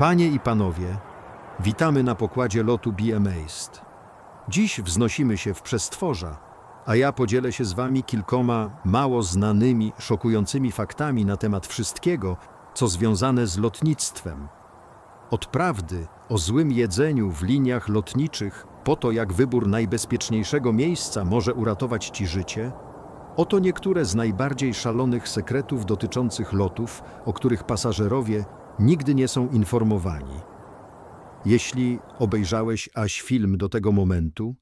Panie i panowie, witamy na pokładzie lotu Be. Dziś wznosimy się w przestworza, a ja podzielę się z wami kilkoma mało znanymi, szokującymi faktami na temat wszystkiego, co związane z lotnictwem. Od prawdy o złym jedzeniu w liniach lotniczych, po to jak wybór najbezpieczniejszego miejsca może uratować ci życie, oto niektóre z najbardziej szalonych sekretów dotyczących lotów, o których pasażerowie nigdy nie są informowani. Jeśli obejrzałeś aś film do tego momentu,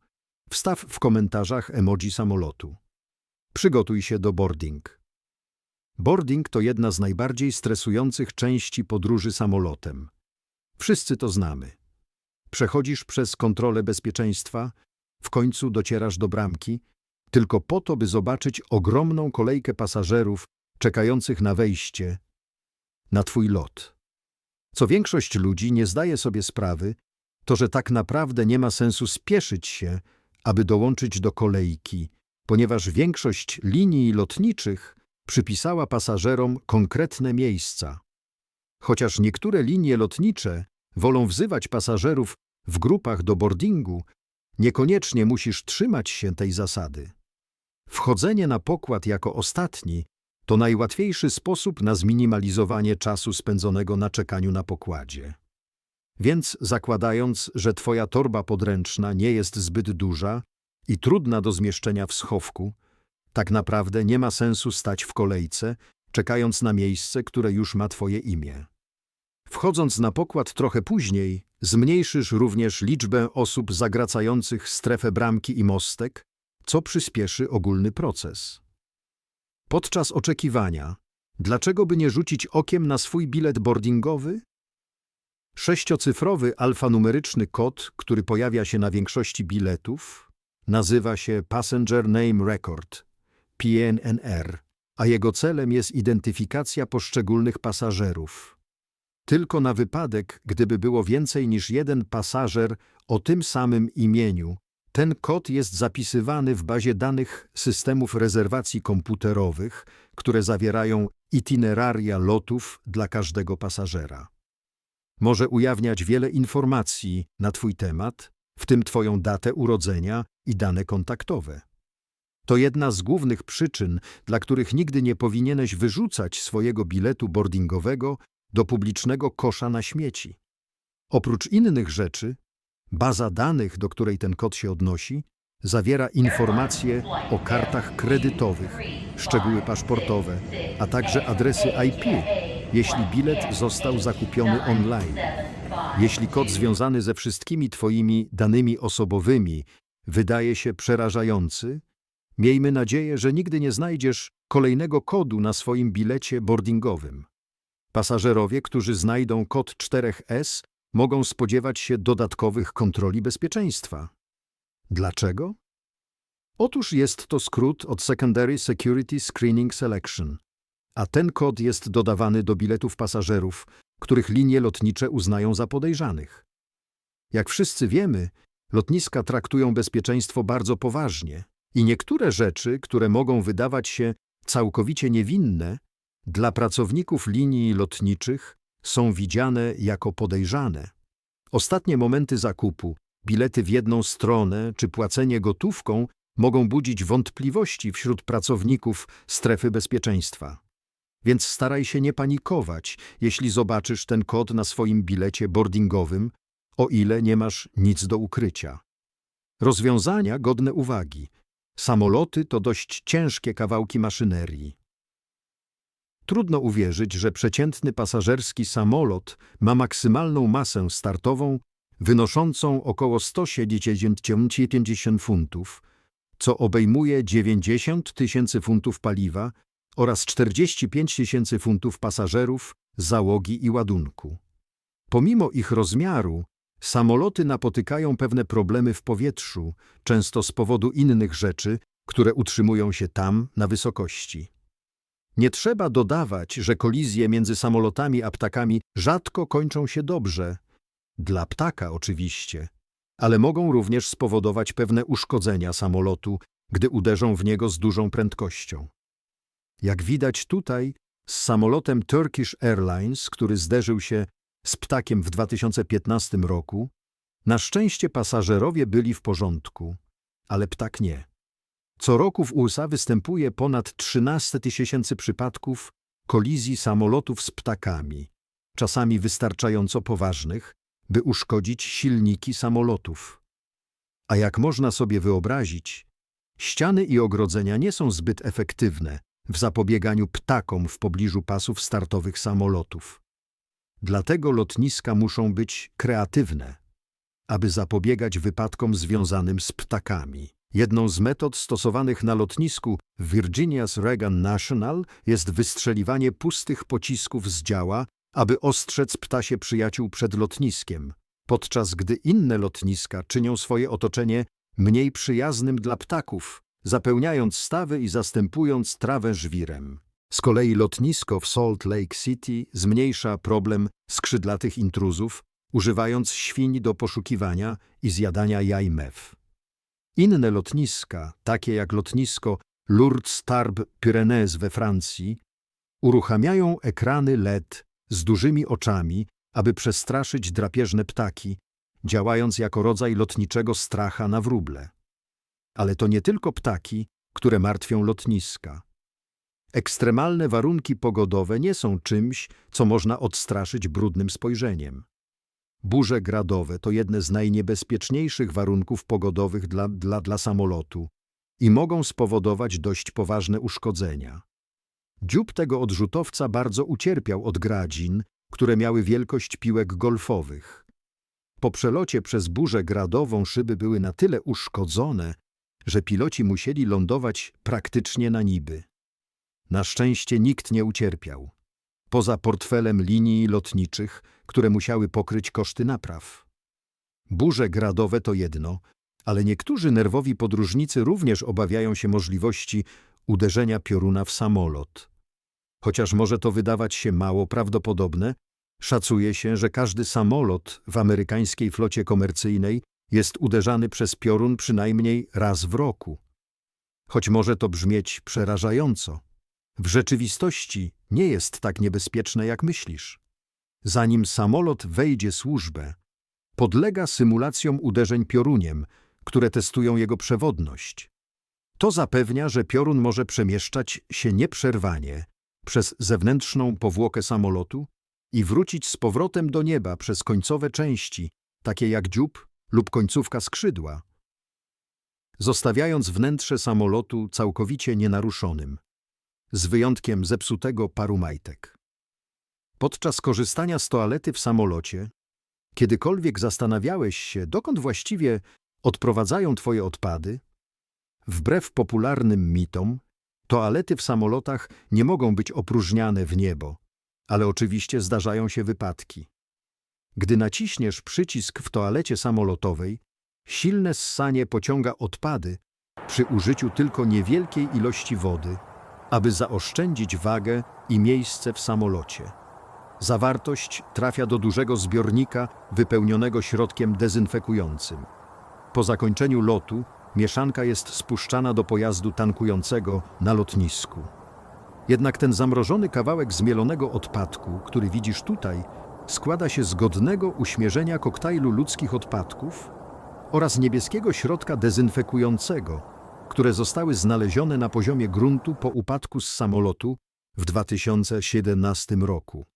wstaw w komentarzach emoji samolotu. Przygotuj się do boarding. Boarding to jedna z najbardziej stresujących części podróży samolotem. Wszyscy to znamy. Przechodzisz przez kontrolę bezpieczeństwa, w końcu docierasz do bramki, tylko po to, by zobaczyć ogromną kolejkę pasażerów czekających na wejście na twój lot. Co większość ludzi nie zdaje sobie sprawy, to że tak naprawdę nie ma sensu spieszyć się, aby dołączyć do kolejki, ponieważ większość linii lotniczych przypisała pasażerom konkretne miejsca. Chociaż niektóre linie lotnicze wolą wzywać pasażerów w grupach do boardingu, niekoniecznie musisz trzymać się tej zasady. Wchodzenie na pokład jako ostatni to najłatwiejszy sposób na zminimalizowanie czasu spędzonego na czekaniu na pokładzie. Więc zakładając, że twoja torba podręczna nie jest zbyt duża i trudna do zmieszczenia w schowku, tak naprawdę nie ma sensu stać w kolejce, czekając na miejsce, które już ma twoje imię. Wchodząc na pokład trochę później, zmniejszysz również liczbę osób zagracających strefę bramki i mostek, co przyspieszy ogólny proces. Podczas oczekiwania, dlaczego by nie rzucić okiem na swój bilet boardingowy? Sześciocyfrowy alfanumeryczny kod, który pojawia się na większości biletów, nazywa się Passenger Name Record, PNR, a jego celem jest identyfikacja poszczególnych pasażerów. Tylko na wypadek, gdyby było więcej niż jeden pasażer o tym samym imieniu, ten kod jest zapisywany w bazie danych systemów rezerwacji komputerowych, które zawierają itineraria lotów dla każdego pasażera. Może ujawniać wiele informacji na Twój temat, w tym Twoją datę urodzenia i dane kontaktowe. To jedna z głównych przyczyn, dla których nigdy nie powinieneś wyrzucać swojego biletu boardingowego do publicznego kosza na śmieci. Oprócz innych rzeczy, Baza danych, do której ten kod się odnosi, zawiera informacje o kartach kredytowych, szczegóły paszportowe, a także adresy IP, jeśli bilet został zakupiony online. Jeśli kod związany ze wszystkimi Twoimi danymi osobowymi wydaje się przerażający, miejmy nadzieję, że nigdy nie znajdziesz kolejnego kodu na swoim bilecie boardingowym. Pasażerowie, którzy znajdą kod 4S, mogą spodziewać się dodatkowych kontroli bezpieczeństwa. Dlaczego? Otóż jest to skrót od Secondary Security Screening Selection, a ten kod jest dodawany do biletów pasażerów, których linie lotnicze uznają za podejrzanych. Jak wszyscy wiemy, lotniska traktują bezpieczeństwo bardzo poważnie i niektóre rzeczy, które mogą wydawać się całkowicie niewinne, dla pracowników linii lotniczych są widziane jako podejrzane. Ostatnie momenty zakupu, bilety w jedną stronę czy płacenie gotówką mogą budzić wątpliwości wśród pracowników strefy bezpieczeństwa. Więc staraj się nie panikować, jeśli zobaczysz ten kod na swoim bilecie boardingowym, o ile nie masz nic do ukrycia. Rozwiązania godne uwagi. Samoloty to dość ciężkie kawałki maszynerii. Trudno uwierzyć, że przeciętny pasażerski samolot ma maksymalną masę startową wynoszącą około 170 funtów, co obejmuje 90 tysięcy funtów paliwa oraz 45 tysięcy funtów pasażerów, załogi i ładunku. Pomimo ich rozmiaru, samoloty napotykają pewne problemy w powietrzu, często z powodu innych rzeczy, które utrzymują się tam na wysokości. Nie trzeba dodawać, że kolizje między samolotami a ptakami rzadko kończą się dobrze. Dla ptaka oczywiście, ale mogą również spowodować pewne uszkodzenia samolotu, gdy uderzą w niego z dużą prędkością. Jak widać tutaj, z samolotem Turkish Airlines, który zderzył się z ptakiem w 2015 roku, na szczęście pasażerowie byli w porządku, ale ptak nie. Co roku w USA występuje ponad 13 tysięcy przypadków kolizji samolotów z ptakami, czasami wystarczająco poważnych, by uszkodzić silniki samolotów. A jak można sobie wyobrazić, ściany i ogrodzenia nie są zbyt efektywne w zapobieganiu ptakom w pobliżu pasów startowych samolotów. Dlatego lotniska muszą być kreatywne, aby zapobiegać wypadkom związanym z ptakami. Jedną z metod stosowanych na lotnisku Virginia's Reagan National jest wystrzeliwanie pustych pocisków z działa, aby ostrzec ptasie przyjaciół przed lotniskiem, podczas gdy inne lotniska czynią swoje otoczenie mniej przyjaznym dla ptaków, zapełniając stawy i zastępując trawę żwirem. Z kolei lotnisko w Salt Lake City zmniejsza problem skrzydlatych intruzów, używając świń do poszukiwania i zjadania jaj mew. Inne lotniska, takie jak lotnisko Lourdes Tarbes Pyrenees we Francji, uruchamiają ekrany LED z dużymi oczami, aby przestraszyć drapieżne ptaki, działając jako rodzaj lotniczego stracha na wróble. Ale to nie tylko ptaki, które martwią lotniska. Ekstremalne warunki pogodowe nie są czymś, co można odstraszyć brudnym spojrzeniem. Burze gradowe to jedne z najniebezpieczniejszych warunków pogodowych dla, dla, dla samolotu i mogą spowodować dość poważne uszkodzenia. Dziób tego odrzutowca bardzo ucierpiał od gradzin, które miały wielkość piłek golfowych. Po przelocie przez burzę gradową szyby były na tyle uszkodzone, że piloci musieli lądować praktycznie na niby. Na szczęście nikt nie ucierpiał. Poza portfelem linii lotniczych, które musiały pokryć koszty napraw. Burze gradowe to jedno, ale niektórzy nerwowi podróżnicy również obawiają się możliwości uderzenia pioruna w samolot. Chociaż może to wydawać się mało prawdopodobne, szacuje się, że każdy samolot w amerykańskiej flocie komercyjnej jest uderzany przez piorun przynajmniej raz w roku. Choć może to brzmieć przerażająco, w rzeczywistości nie jest tak niebezpieczne, jak myślisz. Zanim samolot wejdzie służbę, podlega symulacjom uderzeń pioruniem, które testują jego przewodność. To zapewnia, że piorun może przemieszczać się nieprzerwanie przez zewnętrzną powłokę samolotu i wrócić z powrotem do nieba przez końcowe części, takie jak dziób lub końcówka skrzydła, zostawiając wnętrze samolotu całkowicie nienaruszonym, z wyjątkiem zepsutego paru majtek. Podczas korzystania z toalety w samolocie, kiedykolwiek zastanawiałeś się, dokąd właściwie odprowadzają twoje odpady? Wbrew popularnym mitom, toalety w samolotach nie mogą być opróżniane w niebo, ale oczywiście zdarzają się wypadki. Gdy naciśniesz przycisk w toalecie samolotowej, silne ssanie pociąga odpady przy użyciu tylko niewielkiej ilości wody, aby zaoszczędzić wagę i miejsce w samolocie. Zawartość trafia do dużego zbiornika wypełnionego środkiem dezynfekującym. Po zakończeniu lotu mieszanka jest spuszczana do pojazdu tankującego na lotnisku. Jednak ten zamrożony kawałek zmielonego odpadku, który widzisz tutaj, składa się z godnego uśmierzenia koktajlu ludzkich odpadków oraz niebieskiego środka dezynfekującego, które zostały znalezione na poziomie gruntu po upadku z samolotu w 2017 roku.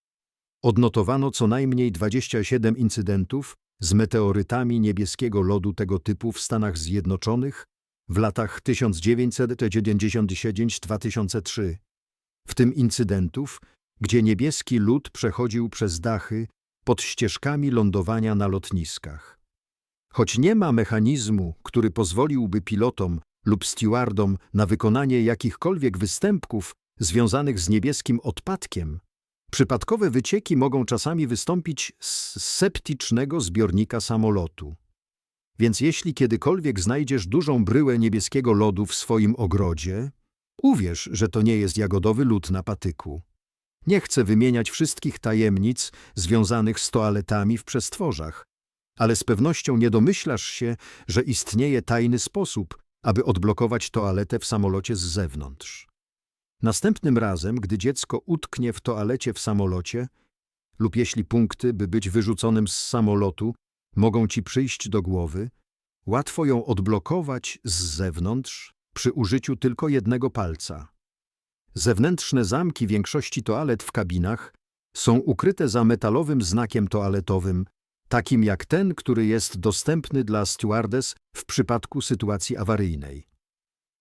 Odnotowano co najmniej 27 incydentów z meteorytami niebieskiego lodu tego typu w Stanach Zjednoczonych w latach 1999-2003, w tym incydentów, gdzie niebieski lód przechodził przez dachy pod ścieżkami lądowania na lotniskach. Choć nie ma mechanizmu, który pozwoliłby pilotom lub stewardom na wykonanie jakichkolwiek występków związanych z niebieskim odpadkiem, przypadkowe wycieki mogą czasami wystąpić z septycznego zbiornika samolotu. Więc jeśli kiedykolwiek znajdziesz dużą bryłę niebieskiego lodu w swoim ogrodzie, uwierz, że to nie jest jagodowy lód na patyku. Nie chcę wymieniać wszystkich tajemnic związanych z toaletami w przestworzach, ale z pewnością nie domyślasz się, że istnieje tajny sposób, aby odblokować toaletę w samolocie z zewnątrz. Następnym razem, gdy dziecko utknie w toalecie w samolocie, lub jeśli punkty, by być wyrzuconym z samolotu, mogą ci przyjść do głowy, łatwo ją odblokować z zewnątrz przy użyciu tylko jednego palca. Zewnętrzne zamki większości toalet w kabinach są ukryte za metalowym znakiem toaletowym, takim jak ten, który jest dostępny dla stewardess w przypadku sytuacji awaryjnej.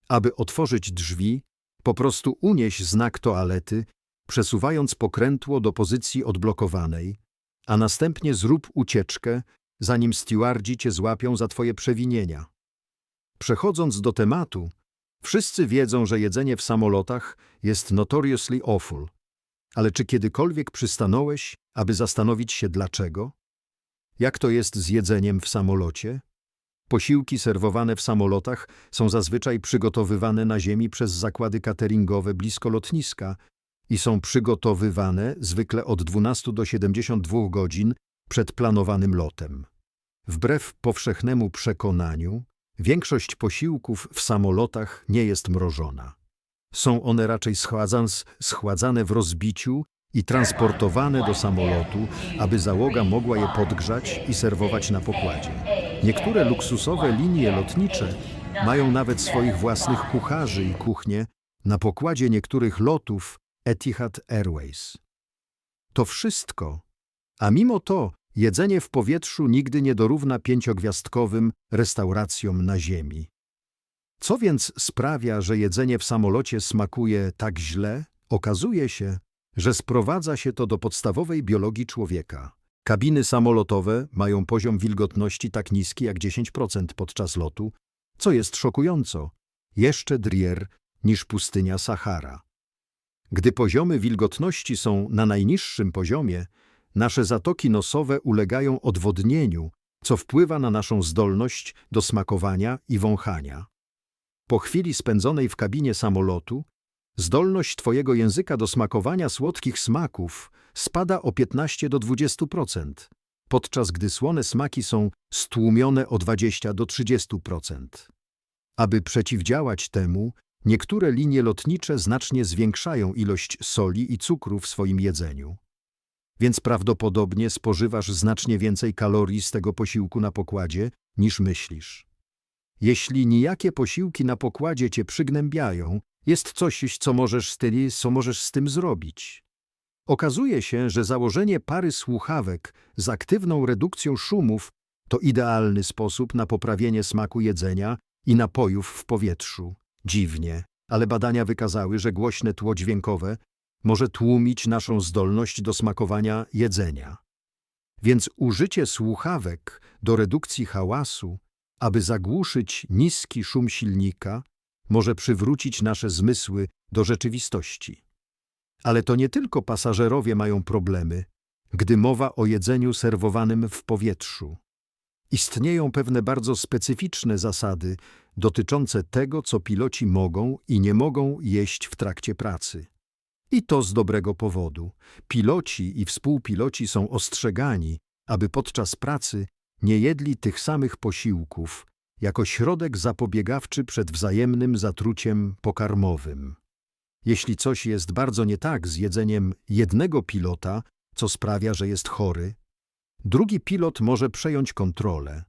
Aby otworzyć drzwi, po prostu unieś znak toalety, przesuwając pokrętło do pozycji odblokowanej, a następnie zrób ucieczkę, zanim stewardzi cię złapią za twoje przewinienia. Przechodząc do tematu, wszyscy wiedzą, że jedzenie w samolotach jest notoriously awful. Ale czy kiedykolwiek przystanąłeś, aby zastanowić się dlaczego? Jak to jest z jedzeniem w samolocie? Posiłki serwowane w samolotach są zazwyczaj przygotowywane na ziemi przez zakłady cateringowe blisko lotniska i są przygotowywane zwykle od 12 do 72 godzin przed planowanym lotem. Wbrew powszechnemu przekonaniu, większość posiłków w samolotach nie jest mrożona. Są one raczej schładzane w rozbiciu i transportowane do samolotu, aby załoga mogła je podgrzać i serwować na pokładzie. Niektóre luksusowe linie lotnicze mają nawet swoich własnych kucharzy i kuchnie na pokładzie niektórych lotów Etihad Airways. To wszystko, a mimo to jedzenie w powietrzu nigdy nie dorówna pięciogwiazdkowym restauracjom na ziemi. Co więc sprawia, że jedzenie w samolocie smakuje tak źle? Okazuje się, że sprowadza się to do podstawowej biologii człowieka. Kabiny samolotowe mają poziom wilgotności tak niski jak 10% podczas lotu, co jest szokująco, jeszcze drier niż pustynia Sahara. Gdy poziomy wilgotności są na najniższym poziomie, nasze zatoki nosowe ulegają odwodnieniu, co wpływa na naszą zdolność do smakowania i wąchania. Po chwili spędzonej w kabinie samolotu, zdolność Twojego języka do smakowania słodkich smaków spada o 15 do 20%, podczas gdy słone smaki są stłumione o 20 do 30%. Aby przeciwdziałać temu, niektóre linie lotnicze znacznie zwiększają ilość soli i cukru w swoim jedzeniu. Więc prawdopodobnie spożywasz znacznie więcej kalorii z tego posiłku na pokładzie, niż myślisz. Jeśli nijakie posiłki na pokładzie cię przygnębiają, jest coś, co możesz co możesz z tym zrobić. Okazuje się, że założenie pary słuchawek z aktywną redukcją szumów to idealny sposób na poprawienie smaku jedzenia i napojów w powietrzu. Dziwnie, ale badania wykazały, że głośne tło dźwiękowe może tłumić naszą zdolność do smakowania jedzenia. Więc użycie słuchawek do redukcji hałasu aby zagłuszyć niski szum silnika, może przywrócić nasze zmysły do rzeczywistości. Ale to nie tylko pasażerowie mają problemy, gdy mowa o jedzeniu serwowanym w powietrzu. Istnieją pewne bardzo specyficzne zasady dotyczące tego, co piloci mogą i nie mogą jeść w trakcie pracy. I to z dobrego powodu. Piloci i współpiloci są ostrzegani, aby podczas pracy nie jedli tych samych posiłków jako środek zapobiegawczy przed wzajemnym zatruciem pokarmowym. Jeśli coś jest bardzo nie tak z jedzeniem jednego pilota, co sprawia, że jest chory, drugi pilot może przejąć kontrolę.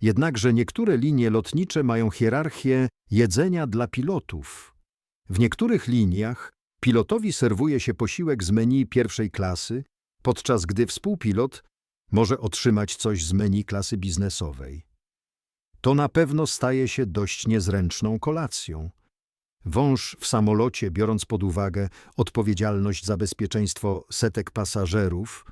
Jednakże niektóre linie lotnicze mają hierarchię jedzenia dla pilotów. W niektórych liniach pilotowi serwuje się posiłek z menu pierwszej klasy, podczas gdy współpilot może otrzymać coś z menu klasy biznesowej. To na pewno staje się dość niezręczną kolacją. Wąż w samolocie, biorąc pod uwagę odpowiedzialność za bezpieczeństwo setek pasażerów,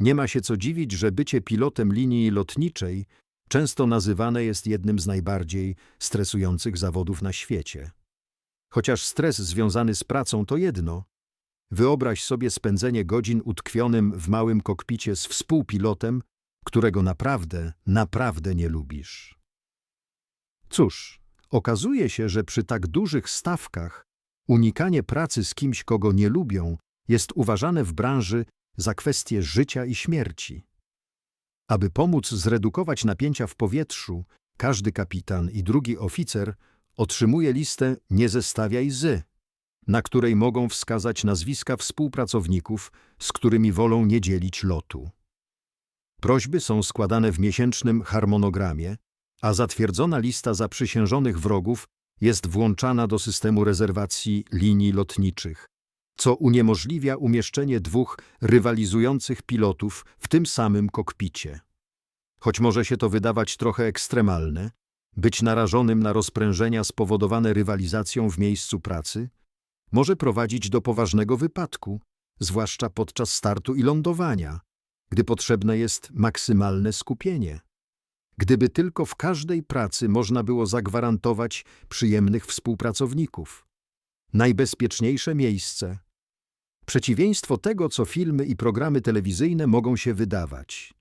nie ma się co dziwić, że bycie pilotem linii lotniczej często nazywane jest jednym z najbardziej stresujących zawodów na świecie. Chociaż stres związany z pracą to jedno, Wyobraź sobie spędzenie godzin utkwionym w małym kokpicie z współpilotem, którego naprawdę, naprawdę nie lubisz. Cóż, okazuje się, że przy tak dużych stawkach unikanie pracy z kimś, kogo nie lubią, jest uważane w branży za kwestię życia i śmierci. Aby pomóc zredukować napięcia w powietrzu, każdy kapitan i drugi oficer otrzymuje listę nie zestawiaj z na której mogą wskazać nazwiska współpracowników, z którymi wolą nie dzielić lotu. Prośby są składane w miesięcznym harmonogramie, a zatwierdzona lista zaprzysiężonych wrogów jest włączana do systemu rezerwacji linii lotniczych, co uniemożliwia umieszczenie dwóch rywalizujących pilotów w tym samym kokpicie. Choć może się to wydawać trochę ekstremalne, być narażonym na rozprężenia spowodowane rywalizacją w miejscu pracy, może prowadzić do poważnego wypadku, zwłaszcza podczas startu i lądowania, gdy potrzebne jest maksymalne skupienie. Gdyby tylko w każdej pracy można było zagwarantować przyjemnych współpracowników. Najbezpieczniejsze miejsce. Przeciwieństwo tego, co filmy i programy telewizyjne mogą się wydawać.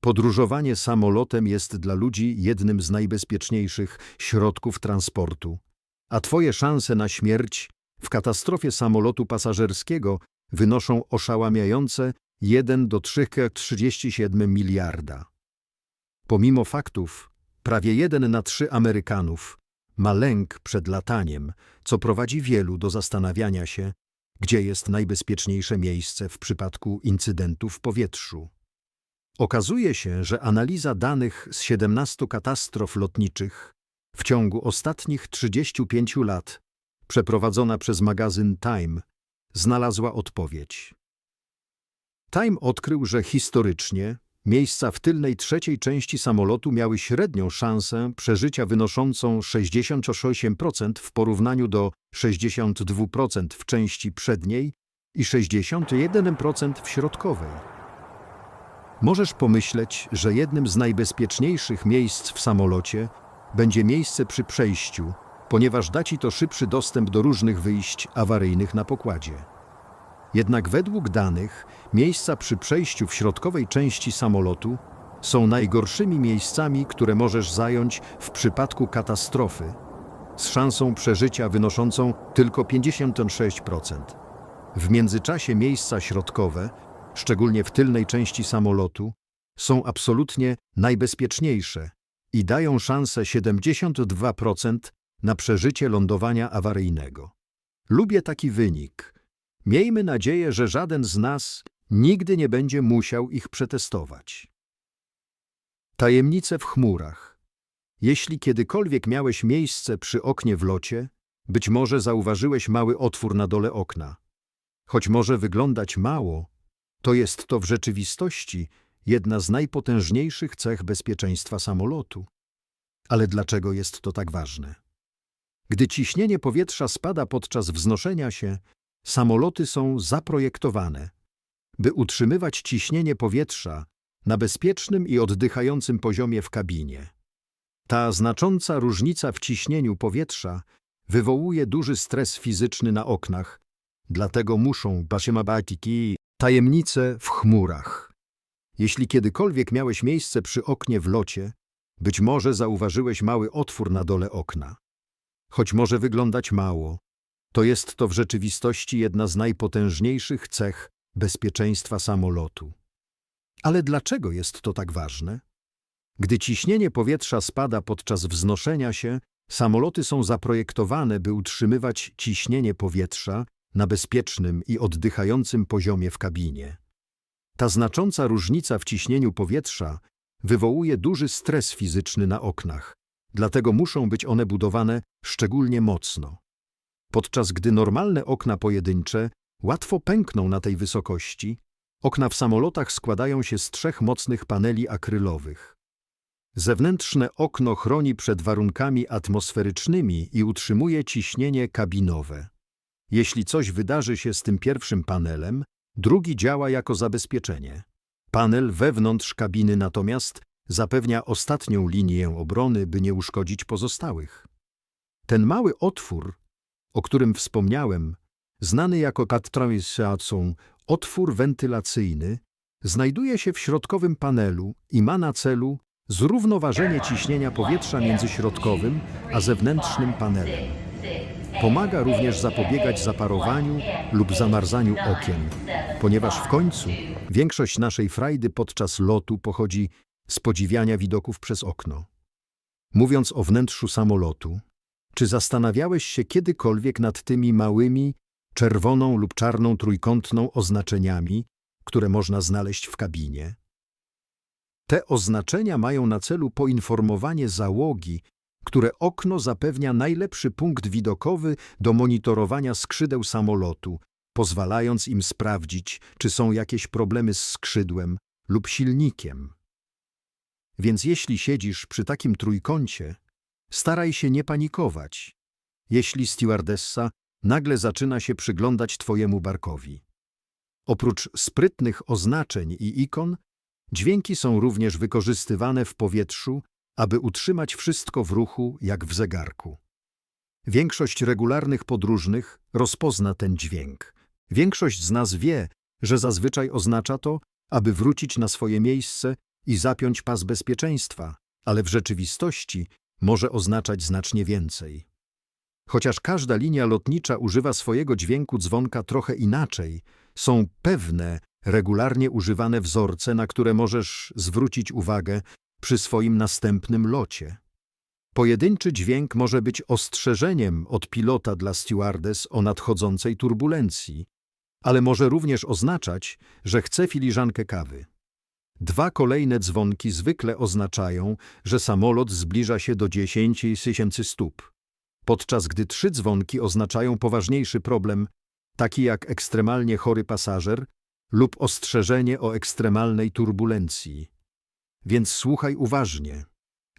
Podróżowanie samolotem jest dla ludzi jednym z najbezpieczniejszych środków transportu, a twoje szanse na śmierć w katastrofie samolotu pasażerskiego wynoszą oszałamiające 1 do 3,37 miliarda. Pomimo faktów, prawie jeden na trzy Amerykanów ma lęk przed lataniem, co prowadzi wielu do zastanawiania się, gdzie jest najbezpieczniejsze miejsce w przypadku incydentu w powietrzu. Okazuje się, że analiza danych z 17 katastrof lotniczych w ciągu ostatnich 35 lat, przeprowadzona przez magazyn Time, znalazła odpowiedź. Time odkrył, że historycznie miejsca w tylnej trzeciej części samolotu miały średnią szansę przeżycia wynoszącą 68% w porównaniu do 62% w części przedniej i 61% w środkowej. Możesz pomyśleć, że jednym z najbezpieczniejszych miejsc w samolocie będzie miejsce przy przejściu, ponieważ da ci to szybszy dostęp do różnych wyjść awaryjnych na pokładzie. Jednak według danych, miejsca przy przejściu w środkowej części samolotu są najgorszymi miejscami, które możesz zająć w przypadku katastrofy, z szansą przeżycia wynoszącą tylko 56%. W międzyczasie miejsca środkowe, szczególnie w tylnej części samolotu, są absolutnie najbezpieczniejsze i dają szansę 72% na przeżycie lądowania awaryjnego. Lubię taki wynik. Miejmy nadzieję, że żaden z nas nigdy nie będzie musiał ich przetestować. Tajemnice w chmurach. Jeśli kiedykolwiek miałeś miejsce przy oknie w locie, być może zauważyłeś mały otwór na dole okna. Choć może wyglądać mało, to jest to w rzeczywistości jedna z najpotężniejszych cech bezpieczeństwa samolotu. Ale dlaczego jest to tak ważne? Gdy ciśnienie powietrza spada podczas wznoszenia się, samoloty są zaprojektowane, by utrzymywać ciśnienie powietrza na bezpiecznym i oddychającym poziomie w kabinie. Ta znacząca różnica w ciśnieniu powietrza wywołuje duży stres fizyczny na oknach, dlatego muszą basiemabatiki tajemnice w chmurach. Jeśli kiedykolwiek miałeś miejsce przy oknie w locie, być może zauważyłeś mały otwór na dole okna. Choć może wyglądać mało, to jest to w rzeczywistości jedna z najpotężniejszych cech bezpieczeństwa samolotu. Ale dlaczego jest to tak ważne? Gdy ciśnienie powietrza spada podczas wznoszenia się, samoloty są zaprojektowane, by utrzymywać ciśnienie powietrza na bezpiecznym i oddychającym poziomie w kabinie. Ta znacząca różnica w ciśnieniu powietrza wywołuje duży stres fizyczny na oknach, dlatego muszą być one budowane szczególnie mocno. Podczas gdy normalne okna pojedyncze łatwo pękną na tej wysokości, okna w samolotach składają się z trzech mocnych paneli akrylowych. Zewnętrzne okno chroni przed warunkami atmosferycznymi i utrzymuje ciśnienie kabinowe. Jeśli coś wydarzy się z tym pierwszym panelem, drugi działa jako zabezpieczenie. Panel wewnątrz kabiny natomiast zapewnia ostatnią linię obrony, by nie uszkodzić pozostałych. Ten mały otwór, o którym wspomniałem, znany jako kattrawisacą, otwór wentylacyjny, znajduje się w środkowym panelu i ma na celu zrównoważenie ciśnienia powietrza między środkowym a zewnętrznym panelem. Pomaga również zapobiegać zaparowaniu lub zamarzaniu okien, ponieważ w końcu większość naszej frajdy podczas lotu pochodzi z podziwiania widoków przez okno. Mówiąc o wnętrzu samolotu, Czy zastanawiałeś się kiedykolwiek nad tymi małymi, czerwoną lub czarną trójkątną oznaczeniami, które można znaleźć w kabinie? Te oznaczenia mają na celu poinformowanie załogi, które okno zapewnia najlepszy punkt widokowy do monitorowania skrzydeł samolotu, pozwalając im sprawdzić, czy są jakieś problemy z skrzydłem lub silnikiem. Więc jeśli siedzisz przy takim trójkącie, staraj się nie panikować, jeśli stewardessa nagle zaczyna się przyglądać twojemu barkowi. Oprócz sprytnych oznaczeń i ikon, dźwięki są również wykorzystywane w powietrzu, aby utrzymać wszystko w ruchu jak w zegarku. Większość regularnych podróżnych rozpozna ten dźwięk. Większość z nas wie, że zazwyczaj oznacza to, aby wrócić na swoje miejsce i zapiąć pas bezpieczeństwa, ale w rzeczywistości może oznaczać znacznie więcej. Chociaż każda linia lotnicza używa swojego dźwięku dzwonka trochę inaczej, są pewne, regularnie używane wzorce, na które możesz zwrócić uwagę przy swoim następnym locie. Pojedynczy dźwięk może być ostrzeżeniem od pilota dla stewardess o nadchodzącej turbulencji, ale może również oznaczać, że chce filiżankę kawy. Dwa kolejne dzwonki zwykle oznaczają, że samolot zbliża się do 10 tysięcy stóp, podczas gdy trzy dzwonki oznaczają poważniejszy problem, taki jak ekstremalnie chory pasażer lub ostrzeżenie o ekstremalnej turbulencji. Więc słuchaj uważnie.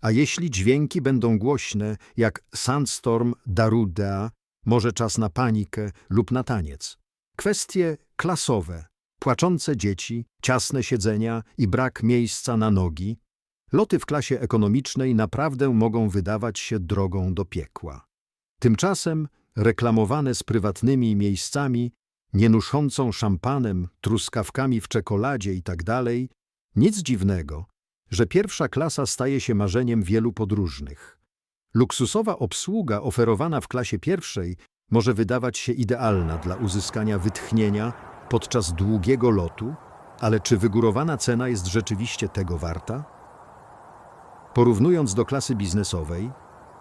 A jeśli dźwięki będą głośne, jak sandstorm, daruda, może czas na panikę lub na taniec. Kwestie klasowe, płaczące dzieci, ciasne siedzenia i brak miejsca na nogi, loty w klasie ekonomicznej naprawdę mogą wydawać się drogą do piekła. Tymczasem reklamowane z prywatnymi miejscami, nienuszącą szampanem, truskawkami w czekoladzie itd., nic dziwnego, że pierwsza klasa staje się marzeniem wielu podróżnych. Luksusowa obsługa oferowana w klasie pierwszej może wydawać się idealna dla uzyskania wytchnienia podczas długiego lotu, ale czy wygórowana cena jest rzeczywiście tego warta? Porównując do klasy biznesowej,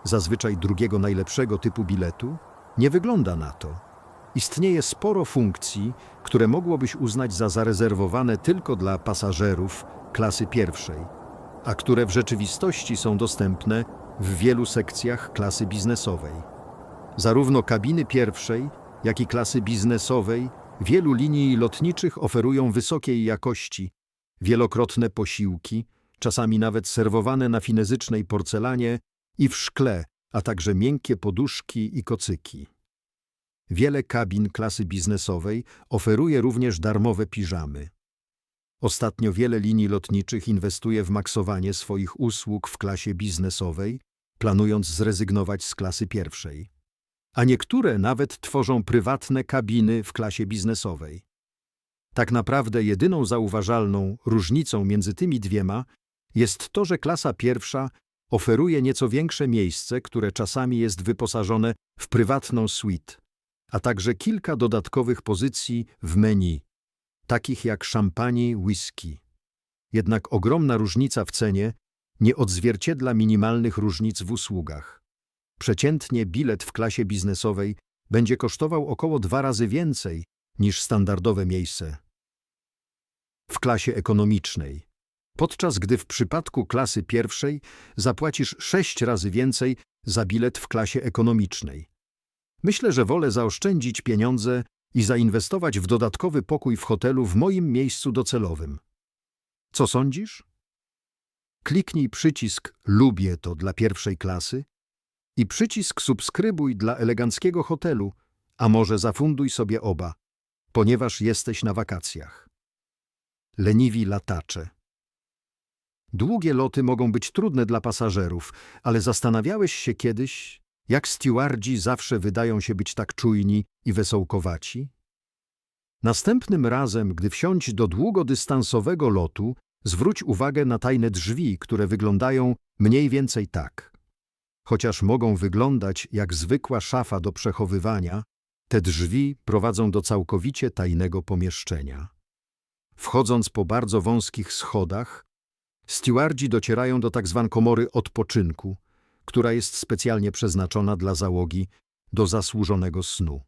zazwyczaj drugiego najlepszego typu biletu, nie wygląda na to. Istnieje sporo funkcji, które mogłobyś uznać za zarezerwowane tylko dla pasażerów klasy pierwszej, a które w rzeczywistości są dostępne w wielu sekcjach klasy biznesowej. Zarówno kabiny pierwszej, jak i klasy biznesowej wielu linii lotniczych oferują wysokiej jakości, wielokrotne posiłki, czasami nawet serwowane na finezycznej porcelanie i w szkle, a także miękkie poduszki i kocyki. Wiele kabin klasy biznesowej oferuje również darmowe piżamy. Ostatnio wiele linii lotniczych inwestuje w maksowanie swoich usług w klasie biznesowej, planując zrezygnować z klasy pierwszej. A niektóre nawet tworzą prywatne kabiny w klasie biznesowej. Tak naprawdę jedyną zauważalną różnicą między tymi dwiema jest to, że klasa pierwsza oferuje nieco większe miejsce, które czasami jest wyposażone w prywatną suite, a także kilka dodatkowych pozycji w menu, takich jak szampani, whisky. Jednak ogromna różnica w cenie nie odzwierciedla minimalnych różnic w usługach. Przeciętnie bilet w klasie biznesowej będzie kosztował około dwa razy więcej niż standardowe miejsce w klasie ekonomicznej, podczas gdy w przypadku klasy pierwszej zapłacisz sześć razy więcej za bilet w klasie ekonomicznej. Myślę, że wolę zaoszczędzić pieniądze i zainwestować w dodatkowy pokój w hotelu w moim miejscu docelowym. Co sądzisz? Kliknij przycisk Lubię to dla pierwszej klasy i przycisk Subskrybuj dla eleganckiego hotelu, a może zafunduj sobie oba, ponieważ jesteś na wakacjach. Leniwi latacze Długie loty mogą być trudne dla pasażerów, ale zastanawiałeś się kiedyś, jak stewardzi zawsze wydają się być tak czujni i wesołkowaci? Następnym razem, gdy wsiądź do długodystansowego lotu, zwróć uwagę na tajne drzwi, które wyglądają mniej więcej tak. Chociaż mogą wyglądać jak zwykła szafa do przechowywania, te drzwi prowadzą do całkowicie tajnego pomieszczenia. Wchodząc po bardzo wąskich schodach, stewardzi docierają do tak zwanej komory odpoczynku, która jest specjalnie przeznaczona dla załogi do zasłużonego snu.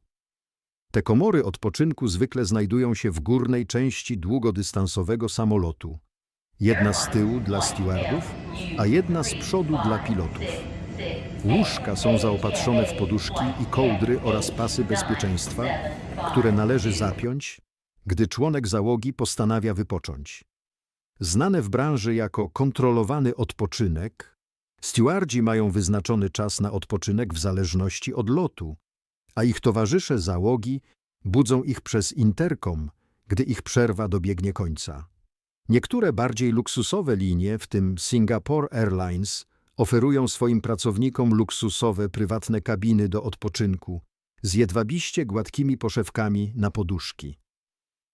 Te komory odpoczynku zwykle znajdują się w górnej części długodystansowego samolotu. Jedna z tyłu dla stewardów, a jedna z przodu dla pilotów. Łóżka są zaopatrzone w poduszki i kołdry oraz pasy bezpieczeństwa, które należy zapiąć, gdy członek załogi postanawia wypocząć. Znane w branży jako kontrolowany odpoczynek, stewardzi mają wyznaczony czas na odpoczynek w zależności od lotu, a ich towarzysze załogi budzą ich przez interkom, gdy ich przerwa dobiegnie końca. Niektóre bardziej luksusowe linie, w tym Singapore Airlines, oferują swoim pracownikom luksusowe prywatne kabiny do odpoczynku z jedwabiście gładkimi poszewkami na poduszki.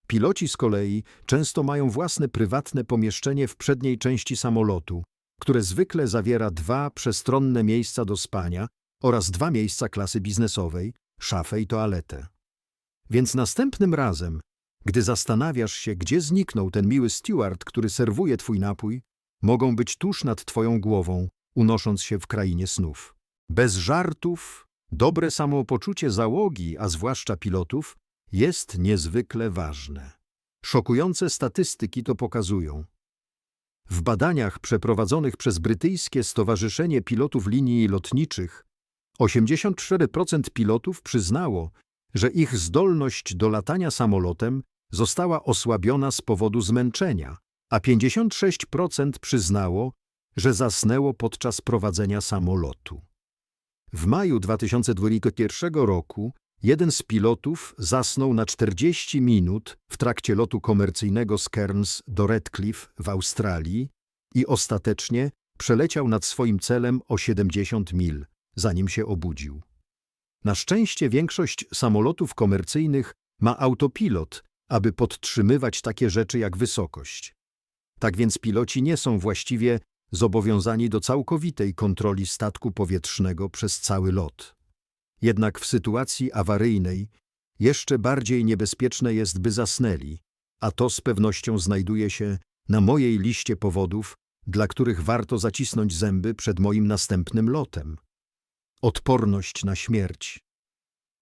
Piloci z kolei często mają własne prywatne pomieszczenie w przedniej części samolotu, które zwykle zawiera dwa przestronne miejsca do spania oraz dwa miejsca klasy biznesowej, szafę i toaletę. Więc następnym razem, gdy zastanawiasz się, gdzie zniknął ten miły steward, który serwuje twój napój, mogą być tuż nad twoją głową, unosząc się w krainie snów. Bez żartów, dobre samopoczucie załogi, a zwłaszcza pilotów, jest niezwykle ważne. Szokujące statystyki to pokazują. W badaniach przeprowadzonych przez brytyjskie Stowarzyszenie Pilotów Linii Lotniczych 84% pilotów przyznało, że ich zdolność do latania samolotem została osłabiona z powodu zmęczenia, a 56% przyznało, że zasnęło podczas prowadzenia samolotu. W maju 2021 roku jeden z pilotów zasnął na 40 minut w trakcie lotu komercyjnego z Cairns do Redcliffe w Australii i ostatecznie przeleciał nad swoim celem o 70 mil, zanim się obudził. Na szczęście większość samolotów komercyjnych ma autopilot, aby podtrzymywać takie rzeczy jak wysokość. Tak więc piloci nie są właściwie zobowiązani do całkowitej kontroli statku powietrznego przez cały lot. Jednak w sytuacji awaryjnej jeszcze bardziej niebezpieczne jest, by zasnęli, a to z pewnością znajduje się na mojej liście powodów, dla których warto zacisnąć zęby przed moim następnym lotem. Odporność na śmierć.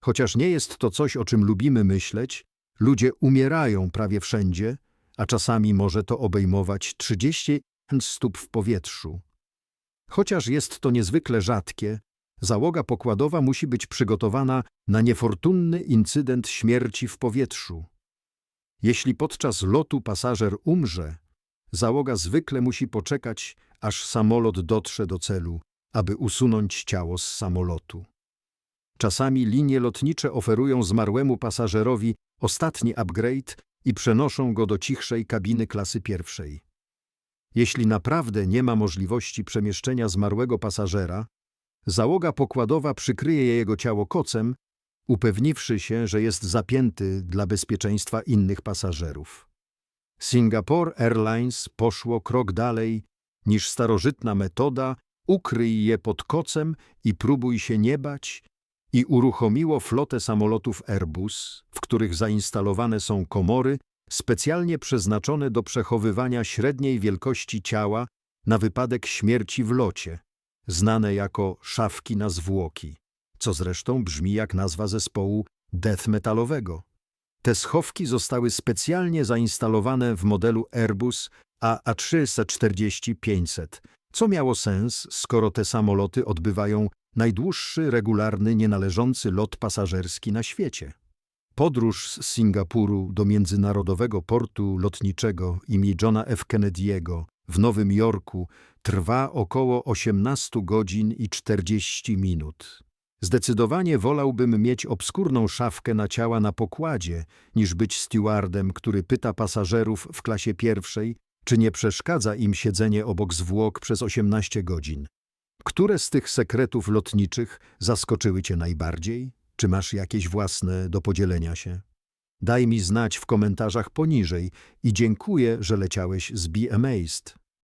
Chociaż nie jest to coś, o czym lubimy myśleć, ludzie umierają prawie wszędzie, a czasami może to obejmować 30 stóp w powietrzu. Chociaż jest to niezwykle rzadkie, załoga pokładowa musi być przygotowana na niefortunny incydent śmierci w powietrzu. Jeśli podczas lotu pasażer umrze, załoga zwykle musi poczekać, aż samolot dotrze do celu, aby usunąć ciało z samolotu. Czasami linie lotnicze oferują zmarłemu pasażerowi ostatni upgrade i przenoszą go do cichszej kabiny klasy pierwszej. Jeśli naprawdę nie ma możliwości przemieszczenia zmarłego pasażera, załoga pokładowa przykryje jego ciało kocem, upewniwszy się, że jest zapięty dla bezpieczeństwa innych pasażerów. Singapore Airlines poszło krok dalej niż starożytna metoda ukryj je pod kocem i próbuj się nie bać i uruchomiło flotę samolotów Airbus, w których zainstalowane są komory specjalnie przeznaczone do przechowywania średniej wielkości ciała na wypadek śmierci w locie, znane jako szafki na zwłoki, co zresztą brzmi jak nazwa zespołu death metalowego. Te schowki zostały specjalnie zainstalowane w modelu Airbus AA340-500, co miało sens, skoro te samoloty odbywają najdłuższy regularny nienależący lot pasażerski na świecie. Podróż z Singapuru do międzynarodowego portu lotniczego im. Johna F. Kennedy'ego w Nowym Jorku trwa około 18 godzin i 40 minut. Zdecydowanie wolałbym mieć obskurną szafkę na ciała na pokładzie, niż być stewardem, który pyta pasażerów w klasie pierwszej, czy nie przeszkadza im siedzenie obok zwłok przez 18 godzin. Które z tych sekretów lotniczych zaskoczyły Cię najbardziej? Czy masz jakieś własne do podzielenia się? Daj mi znać w komentarzach poniżej i dziękuję, że leciałeś z Be Amazed.